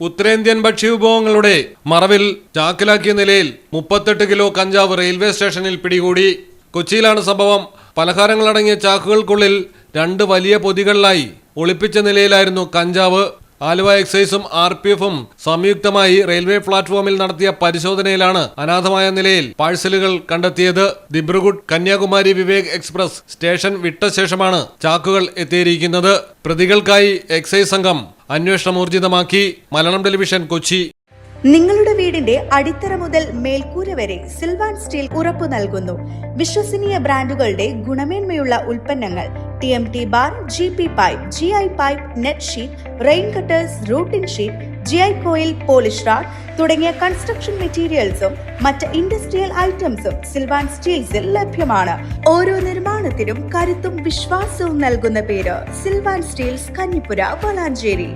ഉത്തരേന്ത്യൻ ഭക്ഷ്യവിഭവങ്ങളുടെ മറവിൽ ചാക്കിലാക്കിയ നിലയിൽ മുപ്പത്തെട്ട് കിലോ കഞ്ചാവ് റെയിൽവേ സ്റ്റേഷനിൽ പിടികൂടി. കൊച്ചിയിലാണ് സംഭവം. പലഹാരങ്ങളടങ്ങിയ ചാക്കുകൾക്കുള്ളിൽ രണ്ട് വലിയ പൊതികളിലായി ഒളിപ്പിച്ച നിലയിലായിരുന്നു കഞ്ചാവ്. ആലുവ എക്സൈസും ആർ പി എഫും സംയുക്തമായി റെയിൽവേ പ്ലാറ്റ്ഫോമിൽ നടത്തിയ പരിശോധനയിലാണ് അനാഥമായ നിലയിൽ പാഴ്സലുകൾ കണ്ടെത്തിയത്. ദിബ്രുഗുഡ് കന്യാകുമാരി വിവേക് എക്സ്പ്രസ് സ്റ്റേഷൻ വിട്ട ശേഷമാണ് ചാക്കുകൾ എത്തിയിരിക്കുന്നത്. പ്രതികൾക്കായി എക്സൈസ് സംഘം അന്വേഷണം ഊർജിതമാക്കി മലയാളം ടെലിവിഷൻ കൊച്ചി. നിങ്ങളുടെ വീടിന്റെ അടിത്തറ മുതൽ മേൽക്കൂര വരെ സിൽവാൻ സ്റ്റീൽ ഉറപ്പു നൽകുന്നു. വിശ്വസനീയ ബ്രാൻഡുകളുടെ ഗുണമേന്മയുള്ള ഉൽപ്പന്നങ്ങൾ T M T bar G P pipe G I pipe net sheet rain gutters roofing sheet G I coil polish rod തുടങ്ങിയ കൺസ്ട്രക്ഷൻ മെറ്റീരിയൽസും മറ്റ് ഇൻഡസ്ട്രിയൽ ഐറ്റംസും സിൽവാൻ സ്റ്റീൽസിൽ ലഭ്യമാണ്. ഓരോ നിർമ്മാണത്തിനും കരുത്തും വിശ്വാസവും നൽകുന്ന പേര് സിൽവാൻ സ്റ്റീൽസ് കഞ്ഞിപ്പുര വളാഞ്ചേരി